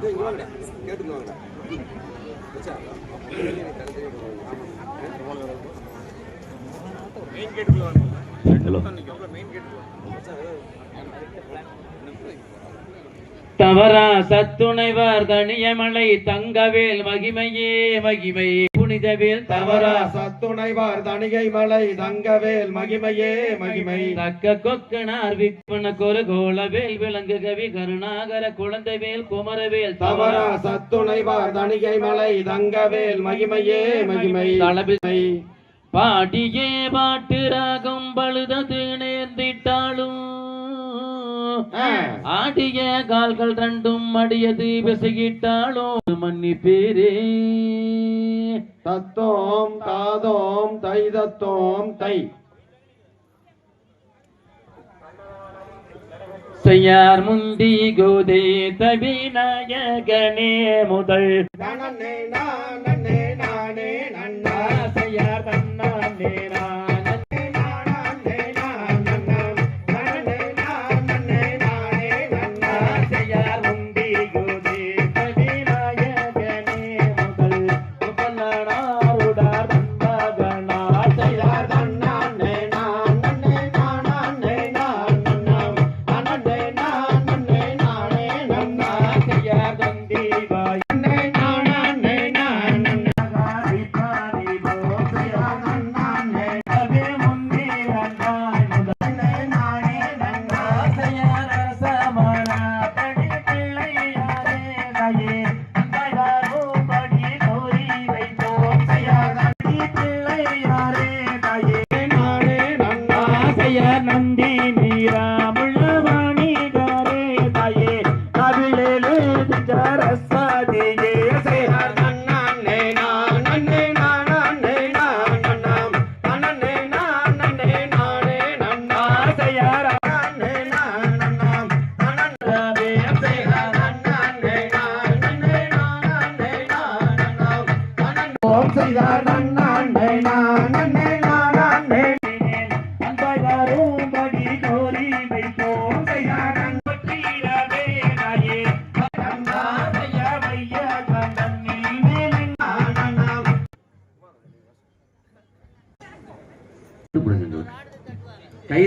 கேட்டுக்குவாங்க main கேட்டுக்குள்ள main கேட்டுக்குள்ள தவறா சத்துணைவர் தனியமலை தங்கவேல் மகிமையே மகிமையே புனிதவேல் தவறா சத்துணைவர் தனிகை மலை தங்கவேல் மகிமையே மகிமை. தக்க கொக்கனார் விற்பனக்கொரு கோலவேல் விலங்கு கவி கருணாகர குழந்தைவேல் குமரவேல் தவறா சத்துணைவர் தனிகை மலை தங்கவேல் மகிமையே மகிமை. தளபிலை பாட்டியே பாட்டு ராகம் பழுதது நேர்ந்திட்டாலும் ஆடிய கால்கள் ரெண்டும் அடியது பிசகிட்டாலும் மன்னிப்பீரே. தத்தோம் தாதோம் தை தத்தோம் தை. செய்யார் முந்தி கோதே தவிநாயகனே முதல்.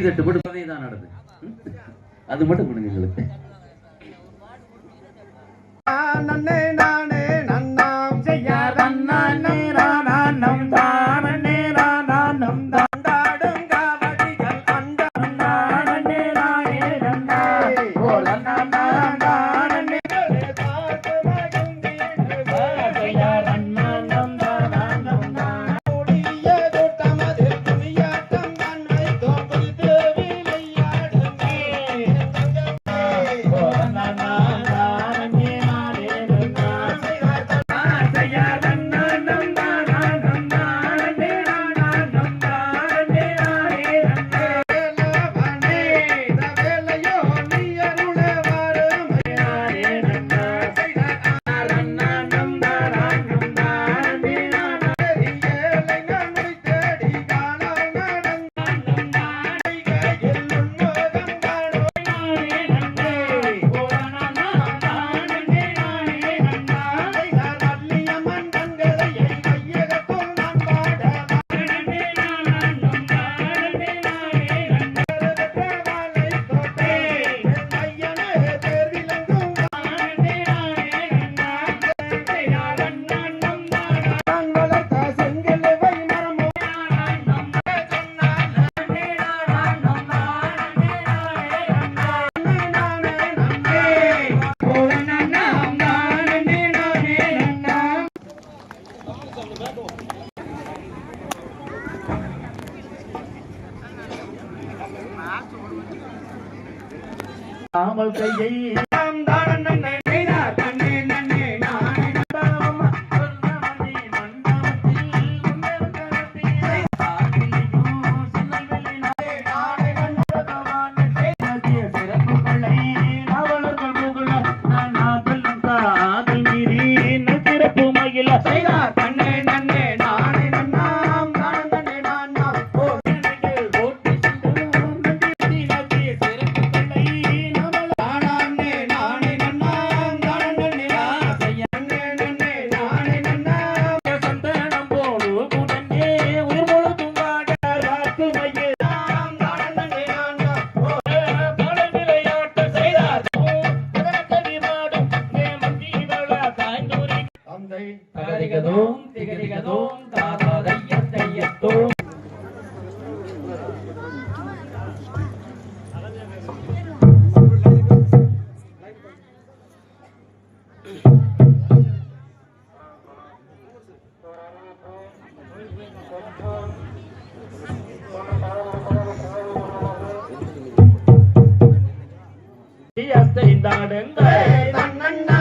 கைதட்டு போட்டு பதவி தான் நடது. அது மட்டும் கொடுங்க எங்களுக்கு. தாமல் கையை தீயத்தை தாடுங்கள்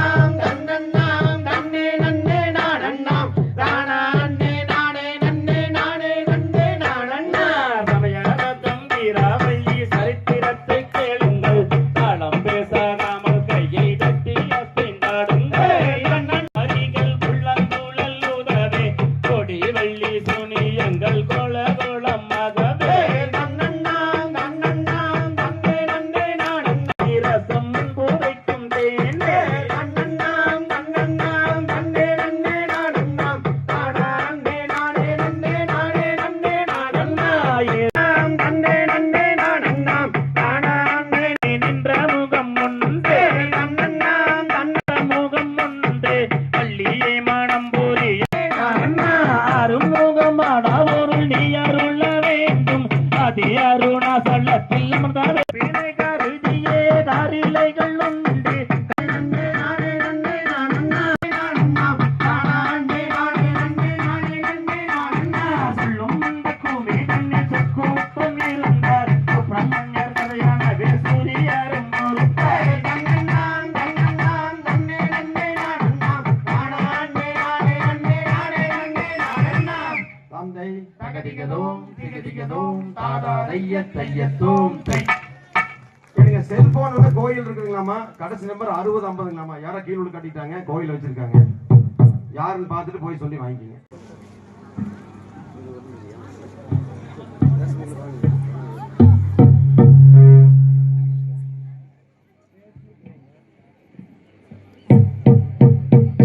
திகதோம் திக திகதோம் தாதா தைய தையத்தோம் தை நீங்க செல்போன் வந்து கோயில் இருக்குங்களாமா கடைசி நம்பர் அறுபது ஐம்பதுங்களாமா யாரோ கீழோடு கட்டிட்டாங்க கோயில் வச்சிருக்காங்க யாருன்னு பார்த்துட்டு போய் சொல்லி வாங்கிக்கிங்க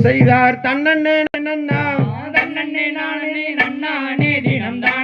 செய்தார் தன்னண்ணே நன்னா தன்னண்ணே நானே நன்னானே தினம்தான்